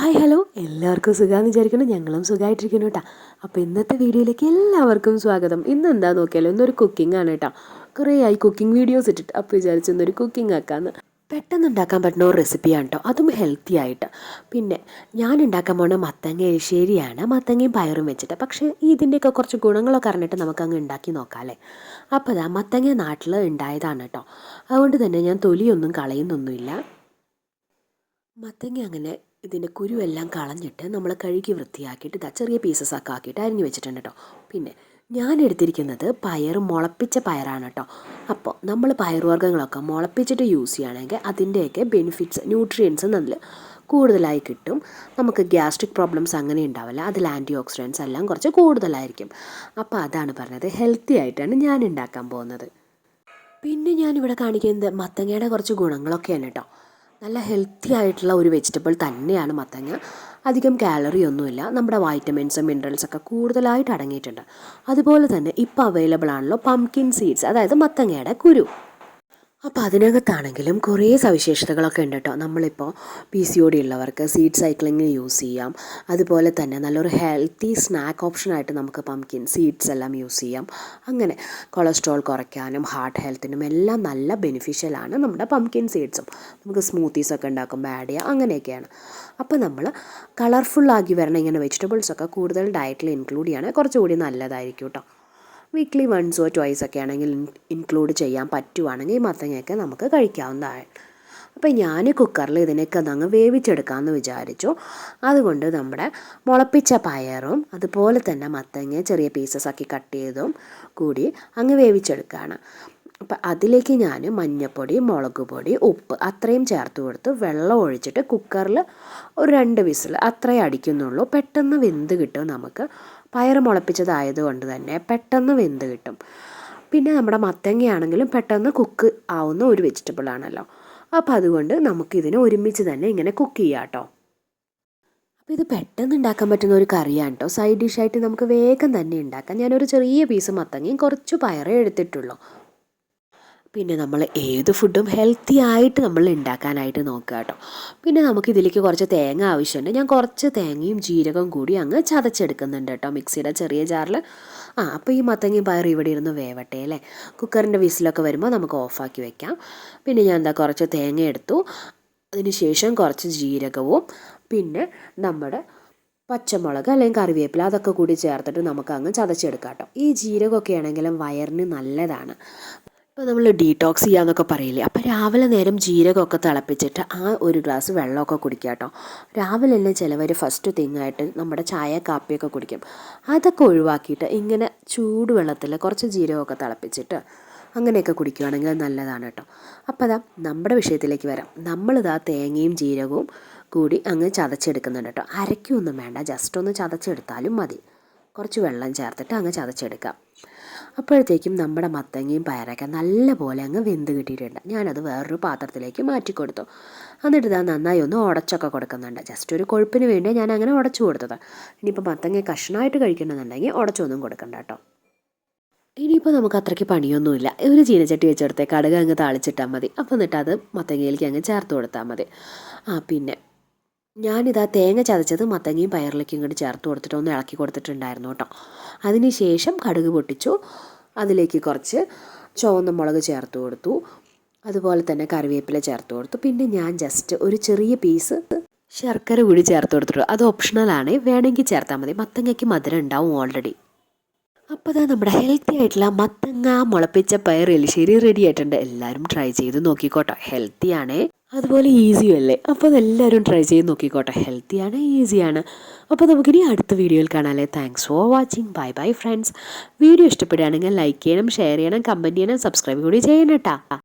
Hi hello എല്ലാവർക്കും സുഖമാണെന്ന് വിചാരിക്കണം ഞങ്ങളും സുഖമായിട്ടിരിക്കുന്നു കേട്ടോ അപ്പോൾ ഇന്നത്തെ വീഡിയോയിലേക്ക് എല്ലാവർക്കും സ്വാഗതം. ഇന്ന് എന്താ നോക്കിയാലോ? ഇന്നൊരു കുക്കിംഗ് ആണ് കേട്ടോ കുറേ ആയി കുക്കിംഗ് വീഡിയോസ് ഇട്ടിട്ട്. അപ്പോൾ വിചാരിച്ചു ഇന്നൊരു കുക്കിംഗ് ആക്കാമെന്ന് പെട്ടെന്ന് ഉണ്ടാക്കാൻ പറ്റുന്ന ഒരു റെസിപ്പിയാണ് കേട്ടോ അതും ഹെൽത്തി ആയിട്ട്. പിന്നെ ഞാൻ ഉണ്ടാക്കാൻ പോണ മത്തങ്ങ എരിശ്ശേരിയാണ്. മത്തങ്ങയും പയറും വെച്ചിട്ട്. പക്ഷേ ഇതിന്റെയൊക്കെ കുറച്ച് ഗുണങ്ങളൊക്കെ അറിഞ്ഞിട്ട് നമുക്ക് അങ്ങ് ഉണ്ടാക്കി നോക്കാം അല്ലേ? അപ്പോൾ അതാ മത്തങ്ങ നാട്ടിൽ ഉണ്ടായതാണ് കേട്ടോ അതുകൊണ്ട് തന്നെ ഞാൻ തൊലിയൊന്നും കളയുന്നൊന്നുമില്ല. മത്തങ്ങ അങ്ങനെ ഇതിന്റെ കുരുവെല്ലാം കളഞ്ഞിട്ട് നമ്മൾ കഴുകി വൃത്തിയാക്കിയിട്ട് ഇതാ ചെറിയ പീസസ് ആക്കി ആക്കിയിട്ട് അരിഞ്ഞു വെച്ചിട്ടുണ്ട് കേട്ടോ പിന്നെ ഞാൻ എടുത്തിരിക്കുന്നത് പയർ മുളപ്പിച്ച പയറാണ് കേട്ടോ അപ്പോൾ നമ്മൾ പയറുവർഗങ്ങളൊക്കെ മുളപ്പിച്ചിട്ട് യൂസ് ചെയ്യുകയാണെങ്കിൽ അതിന്റെയൊക്കെ ബെനിഫിറ്റ്സ് ന്യൂട്രിയൻസ് നല്ല കൂടുതലായി കിട്ടും. നമുക്ക് ഗ്യാസ്ട്രിക് പ്രോബ്ലംസ് അങ്ങനെ ഉണ്ടാവില്ല. അതിൽ ആന്റി ഓക്സിഡൻസ് എല്ലാം കുറച്ച് കൂടുതലായിരിക്കും. അപ്പോൾ അതാണ് പറഞ്ഞത് ഹെൽത്തി ആയിട്ടാണ് ഞാൻ ഉണ്ടാക്കാൻ പോകുന്നത്. പിന്നെ ഞാനിവിടെ കാണിക്കുന്നത് മത്തങ്ങയുടെ കുറച്ച് ഗുണങ്ങളൊക്കെയാണ് കേട്ടോ നല്ല ഹെൽത്തി ആയിട്ടുള്ള ഒരു വെജിറ്റബിൾ തന്നെയാണ് മത്തങ്ങ. അധികം കാലറി ഒന്നുമില്ല. നമ്മുടെ വൈറ്റമിൻസും മിനറൽസൊക്കെ കൂടുതലായിട്ട് അടങ്ങിയിട്ടുണ്ട്. അതുപോലെ തന്നെ ഇപ്പോൾ അവൈലബിൾ ആണല്ലോ പംകിൻ സീഡ്സ് അതായത് മത്തങ്ങയുടെ കുരു. അപ്പോൾ അതിനകത്താണെങ്കിലും കുറേ സവിശേഷതകളൊക്കെ ഉണ്ട് കേട്ടോ നമ്മളിപ്പോൾ പി സി ഒ ഡി ഉള്ളവർക്ക് സീഡ് സൈക്ലിങ്ങിന് യൂസ് ചെയ്യാം. അതുപോലെ തന്നെ നല്ലൊരു ഹെൽത്തി സ്നാക്ക് ഓപ്ഷനായിട്ട് നമുക്ക് പംകിൻ സീഡ്സ് എല്ലാം യൂസ് ചെയ്യാം. അങ്ങനെ കൊളസ്ട്രോൾ കുറയ്ക്കാനും ഹാർട്ട് ഹെൽത്തിനും എല്ലാം നല്ല ബെനിഫിഷ്യലാണ് നമ്മുടെ പംകിൻ സീഡ്സും നമുക്ക് സ്മൂത്തീസ് ഒക്കെ ഉണ്ടാക്കുമ്പോൾ ആഡ് ചെയ്യാം. അങ്ങനെയൊക്കെയാണ്. അപ്പോൾ നമ്മൾ കളർഫുള്ളാക്കി വരണം ഇങ്ങനെ വെജിറ്റബിൾസൊക്കെ കൂടുതൽ ഡയറ്റിൽ ഇൻക്ലൂഡ് ചെയ്യുകയാണെങ്കിൽ കുറച്ചുകൂടി നല്ലതായിരിക്കും കേട്ടോ വീക്ക്ലി വൺസോ ട്വൈസ് ഒക്കെ ആണെങ്കിൽ ഇൻക്ലൂഡ് ചെയ്യാൻ പറ്റുവാണെങ്കിൽ മത്തങ്ങയൊക്കെ നമുക്ക് കഴിക്കാവുന്നതാണ്. അപ്പോൾ ഞാൻ കുക്കറിൽ ഇതിനൊക്കെ അങ്ങ് വേവിച്ചെടുക്കാമെന്ന് വിചാരിച്ചു. അതുകൊണ്ട് നമ്മുടെ മുളപ്പിച്ച പയറും അതുപോലെ തന്നെ മത്തങ്ങ ചെറിയ പീസസ് ആക്കി കട്ട് ചെയ്തും കൂടി അങ്ങ് വേവിച്ചെടുക്കുകയാണ് അപ്പം അതിലേക്ക് ഞാൻ മഞ്ഞൾപ്പൊടി മുളക് പൊടി ഉപ്പ് അത്രയും ചേർത്ത് കൊടുത്ത് വെള്ളം ഒഴിച്ചിട്ട് കുക്കറിൽ ഒരു രണ്ട് വിസിൽ അത്രയും അടിക്കുന്നുള്ളൂ. പെട്ടെന്ന് വെന്ത് കിട്ടും നമുക്ക്. പയർ മുളപ്പിച്ചതായത് കൊണ്ട് തന്നെ പെട്ടെന്ന് വെന്ത് കിട്ടും. പിന്നെ നമ്മുടെ മത്തങ്ങയാണെങ്കിലും പെട്ടെന്ന് കുക്ക് ആവുന്ന ഒരു വെജിറ്റബിൾ ആണല്ലോ. അപ്പോൾ അതുകൊണ്ട് നമുക്കിതിനെ ഒരുമിച്ച് തന്നെ ഇങ്ങനെ കുക്ക് ചെയ്യാം കേട്ടോ. അപ്പോൾ ഇത് പെട്ടെന്ന് ഉണ്ടാക്കാൻ പറ്റുന്ന ഒരു കറിയാണ് കേട്ടോ. സൈഡ് ഡിഷായിട്ട് നമുക്ക് വേഗം തന്നെ ഉണ്ടാക്കാം. ഞാനൊരു ചെറിയ പീസ് മത്തങ്ങയും കുറച്ച് പയറേ എടുത്തിട്ടുള്ളൂ. പിന്നെ നമ്മൾ ഏത് ഫുഡും ഹെൽത്തി ആയിട്ട് നമ്മൾ ഉണ്ടാക്കാനായിട്ട് നോക്കുക കേട്ടോ. പിന്നെ നമുക്ക് ഇതിലേക്ക് കുറച്ച് തേങ്ങ ആവശ്യമുണ്ട്. ഞാൻ കുറച്ച് തേങ്ങയും ജീരകവും കൂടി അങ്ങ് ചതച്ചെടുക്കുന്നുണ്ട് കേട്ടോ മിക്സിയുടെ ചെറിയ ജാറിൽ. ആ അപ്പോൾ ഈ മത്തങ്ങയും പയർ ഇവിടെ ഇരുന്ന് വേവട്ടെ അല്ലേ? കുക്കറിന്റെ വിസിലൊക്കെ വരുമ്പോൾ നമുക്ക് ഓഫാക്കി വെക്കാം. പിന്നെ ഞാൻ എന്താ കുറച്ച് തേങ്ങ എടുത്തു. അതിനുശേഷം കുറച്ച് ജീരകവും പിന്നെ നമ്മുടെ പച്ചമുളക് അല്ലെങ്കിൽ കറിവേപ്പില അതൊക്കെ കൂടി ചേർത്തിട്ട് നമുക്ക് അങ്ങ് ചതച്ചെടുക്കാം കേട്ടോ. ഈ ജീരകമൊക്കെ ആണെങ്കിലും വയറിന് നല്ലതാണ്. ഇപ്പോൾ നമ്മൾ ഡീടോക്സ് ചെയ്യാന്നൊക്കെ പറയില്ലേ? അപ്പോൾ രാവിലെ നേരം ജീരകമൊക്കെ തിളപ്പിച്ചിട്ട് ആ ഒരു ഗ്ലാസ് വെള്ളമൊക്കെ കുടിക്കുക കേട്ടോ. രാവിലെ തന്നെ ചിലവർ ഫസ്റ്റ് തിങ്ങായിട്ട് നമ്മുടെ ചായ കാപ്പിയൊക്കെ കുടിക്കും. അതൊക്കെ ഒഴിവാക്കിയിട്ട് ഇങ്ങനെ ചൂടുവെള്ളത്തിൽ കുറച്ച് ജീരകമൊക്കെ തിളപ്പിച്ചിട്ട് അങ്ങനെയൊക്കെ കുടിക്കുകയാണെങ്കിൽ നല്ലതാണ് കേട്ടോ. അപ്പോൾ അതാ നമ്മുടെ വിഷയത്തിലേക്ക് വരാം. നമ്മളിതാ തേങ്ങയും ജീരകവും കൂടി അങ്ങ് ചതച്ചെടുക്കുന്നുണ്ട് കേട്ടോ. അരയ്ക്കൊന്നും വേണ്ട. ജസ്റ്റ് ഒന്ന് ചതച്ചെടുത്താലും മതി. കുറച്ച് വെള്ളം ചേർത്തിട്ട് അങ്ങ് ചതച്ചെടുക്കാം. അപ്പോഴത്തേക്കും നമ്മുടെ മത്തങ്ങയും പയറൊക്കെ നല്ലപോലെ അങ്ങ് വെന്ത് കിട്ടിയിട്ടുണ്ട്. ഞാനത് വേറൊരു പാത്രത്തിലേക്ക് മാറ്റി കൊടുത്തു എന്നിട്ട് ഇതാ നന്നായി ഒന്ന് ഉടച്ചൊക്കെ കൊടുക്കുന്നുണ്ട്. ജസ്റ്റ് ഒരു കൊഴുപ്പിന് വേണ്ടി ഞാൻ അങ്ങനെ ഉടച്ചു കൊടുത്തത്. ഇനിയിപ്പോൾ മത്തങ്ങ കഷ്ണമായിട്ട് കഴിക്കണമെന്നുണ്ടെങ്കിൽ ഉടച്ചൊന്നും കൊടുക്കണ്ട കേട്ടോ. ഇനിയിപ്പോൾ നമുക്ക് അത്രയ്ക്ക് പണിയൊന്നുമില്ല. ഒരു ചീനച്ചട്ടി വെച്ചെടുത്തേ കടുക് അങ്ങ് താളിച്ചിട്ടാൽ മതി. അപ്പോൾ എന്നിട്ട് അത് മത്തങ്ങയിലേക്ക് അങ്ങ് ചേർത്ത് കൊടുത്താൽ മതി. ആ പിന്നെ ഞാനിതാ തേങ്ങ ചതച്ചത് മത്തങ്ങയും പയറിലേക്ക് ഇങ്ങോട്ട് ചേർത്ത് കൊടുത്തിട്ട് ഒന്ന് ഇളക്കി കൊടുത്തിട്ടുണ്ടായിരുന്നു കേട്ടോ. അതിന് ശേഷം കടുക് പൊട്ടിച്ചു. അതിലേക്ക് കുറച്ച് ചുവന്ന മുളക് ചേർത്ത് കൊടുത്തു. അതുപോലെ തന്നെ കറിവേപ്പില ചേർത്ത് കൊടുത്തു. പിന്നെ ഞാൻ ജസ്റ്റ് ഒരു ചെറിയ പീസ് ശർക്കര കൂടി ചേർത്ത് കൊടുത്തിട്ടു. അത് ഓപ്ഷണലാണ് വേണമെങ്കിൽ ചേർത്താൽ മതി. മത്തങ്ങയ്ക്ക് മധുരം ഉണ്ടാവും ഓൾറെഡി അപ്പോൾ ഇതാ നമ്മുടെ ഹെൽത്തി ആയിട്ടുള്ള മത്തങ്ങ മുളപ്പിച്ച പയർ എലിശ്ശേരി റെഡി ആയിട്ടുണ്ട്. എല്ലാവരും ട്രൈ ചെയ്ത് നോക്കിക്കോട്ടോ. ഹെൽത്തി ആണേ. അതുപോലെ ഈസി അല്ലേ? അപ്പോൾ എല്ലാവരും ട്രൈ ചെയ്ത് നോക്കിക്കോട്ടെ. ഹെൽത്തിയാണ് ഈസിയാണ് അപ്പോൾ നമുക്കിനി അടുത്ത വീഡിയോയിൽ കാണാമല്ലേ thanks for watching bye bye friends video ഇഷ്ടപ്പെടുകയാണെങ്കിൽ ലൈക്ക് ചെയ്യണം ഷെയർ ചെയ്യണം കമന്റ് ചെയ്യണം സബ്സ്ക്രൈബ് കൂടി ചെയ്യണം കേട്ടോ